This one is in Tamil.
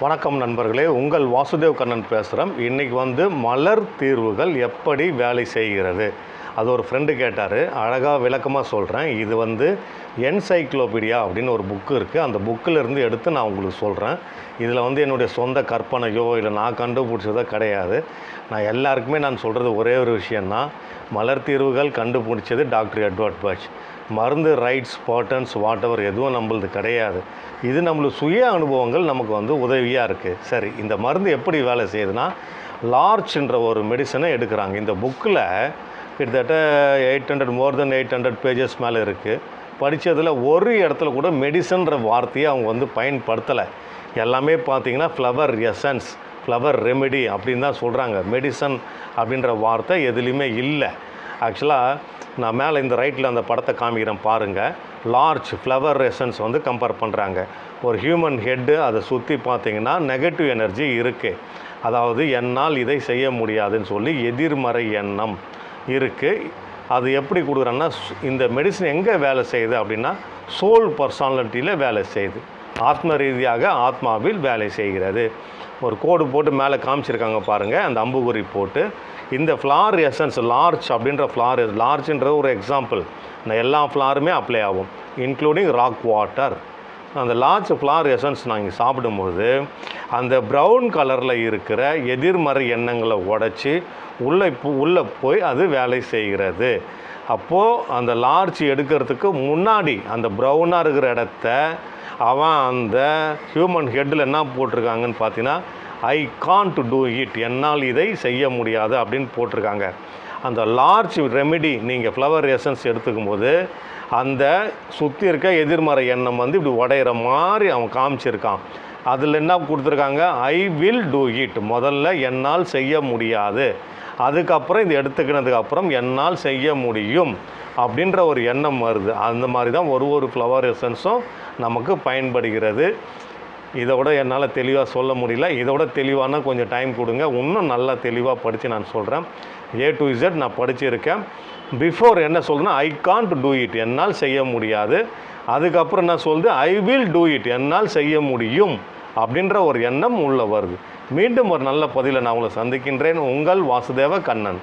வணக்கம் நண்பர்களே உங்கள் வாசுதேவ் கண்ணன் பேசுகிறேன் இன்றைக்கி வந்து மலர் தீர்வுகள் எப்படி வேலை செய்கிறது? அது ஒரு ஃப்ரெண்டு கேட்டார். அழகாக விளக்கமாக சொல்கிறேன் இது வந்து என்சைக்ளோபீடியா அப்படின்னு ஒரு புக்கு இருக்குது அந்த புக்கில் இருந்து எடுத்து நான் உங்களுக்கு சொல்கிறேன் இதில் வந்து என்னுடைய சொந்த கற்பனையோ இல்லை நான் கண்டுபிடிச்சதோ கிடையாது. நான் எல்லாருக்குமே நான் சொல்கிறது ஒரே ஒரு விஷயந்தான் மலர் தீர்வுகள் கண்டுபிடிச்சது டாக்டர் எட்வர்ட் பச் மருந்து ரைட்ஸ் பாட்டன்ஸ் வாட் எவர் எதுவும் நம்மளது கிடையாது. இது நம்மளுக்கு சுய அனுபவங்கள் நமக்கு வந்து உதவியாக இருக்குது சரி இந்த மருந்து எப்படி வேலை செய்யுதுன்னா லார்ச்ன்ற ஒரு மெடிசனை எடுக்கிறாங்க. இந்த புக்கில் கிட்டத்தட்ட eight hundred more then eight hundred pages மேலே இருக்குது படித்ததில் ஒரு இடத்துல கூட மெடிசன்ற வார்த்தையை அவங்க வந்து பயன்படுத்தலை. எல்லாமே பார்த்தீங்கன்னா ஃப்ளவர் எசன்ஸ் ஃப்ளவர் ரெமெடி அப்படின்னு தான் சொல்கிறாங்க மெடிசன் அப்படின்ற வார்த்தை எதுலேயுமே இல்லை. ஆக்சுவலாக நான் மேலே இந்த ரைட்டில் அந்த படத்தை காமிக்கிறேன் பாருங்கள் லார்ஜ் ஃப்ளவர் எசன்ஸ் வந்து கம்பேர் பண்ணுறாங்க ஒரு ஹியூமன் ஹெட்டு அதை சுற்றி பார்த்தீங்கன்னா நெகட்டிவ் எனர்ஜி இருக்குது அதாவது என்னால் இதை செய்ய முடியாதுன்னு சொல்லி எதிர்மறை எண்ணம். இருக்குது அது எப்படி கொடுக்குறாங்கன்னா இந்த மெடிசன் எங்கே வேலை செய்யுது அப்படின்னா சோல் பர்சனாலிட்டியில் வேலை செய்யுது. ஆத்ம ரீதியாக ஆத்மாவில் வேலை செய்கிறது. ஒரு கோடு போட்டு மேலே காமிச்சிருக்காங்க பாருங்கள் அந்த அம்புகுறி போட்டு. இந்த ஃப்ளார் எசன்ஸ் லார்ஜ் அப்படின்ற ஃப்ளார் லார்ஜ்ன்ற ஒரு எக்ஸாம்பிள் இந்த எல்லா ஃப்ளாருமே அப்ளை ஆகும் இன்க்ளூடிங் ராக் வாட்டர் அந்த லார்ஜ் ஃப்ளார் எசன்ஸ் நாங்கள் சாப்பிடும்போது அந்த ப்ரௌன் கலரில் இருக்கிற எதிர்மறை எண்ணங்களை உடச்சி உள்ளே போ- உள்ளே போய் அது வேலை செய்கிறது. அப்போது அந்த லார்ஜ் எடுக்கிறதுக்கு முன்னாடி அந்த ப்ரௌனாக இருக்கிற இடத்த அவன் அந்த ஹியூமன் ஹெட்டில் என்ன போட்டிருக்காங்கன்னு பார்த்தீங்கன்னா ஐ காண்ட் டூ இட் என்னால் இதை செய்ய முடியாது அப்படின்னு போட்டிருக்காங்க. அந்த லார்ஜ் ரெமெடி நீங்கள் ஃப்ளவர் எசன்ஸ் எடுத்துக்கும் போது அந்த சுற்றி இருக்க எதிர்மறை எண்ணம் வந்து இப்படி உடையிற மாதிரி அவன் காமிச்சிருக்கான். அதில் என்ன கொடுத்துருக்காங்க? ஐ வில் டூ இட் முதல்ல என்னால் செய்ய முடியாது. அதுக்கப்புறம் இது எடுத்துக்கினதுக்கு அப்புறம் என்னால் செய்ய முடியும் அப்படின்ற ஒரு எண்ணம் வருது. அந்த மாதிரி தான் ஒரு ஒரு ஃப்ளவர் எசன்ஸும் நமக்கு பயன்படுகிறது. இதை விட என்னால் தெளிவாக சொல்ல முடியல. இதை விட தெளிவான கொஞ்சம் டைம் கொடுங்க. இன்னும் நல்லா தெளிவாக படித்து நான் சொல்கிறேன் ஏ டு இசட் நான் படிச்சிருக்கேன். பிஃபோர் என்ன சொல்லுன்னா ஐ காண்ட் டூ இட் என்னால் செய்ய முடியாது. அதுக்கப்புறம் என்ன சொல்லுது ஐ வில் டூ இட் என்னால் செய்ய முடியும் அப்படின்ற ஒரு எண்ணம் உள்ளே வருது. மீண்டும் ஒரு நல்ல பதிலை நான் உங்களை சந்திக்கின்றேன். உங்கள் வாசுதேவ கண்ணன்.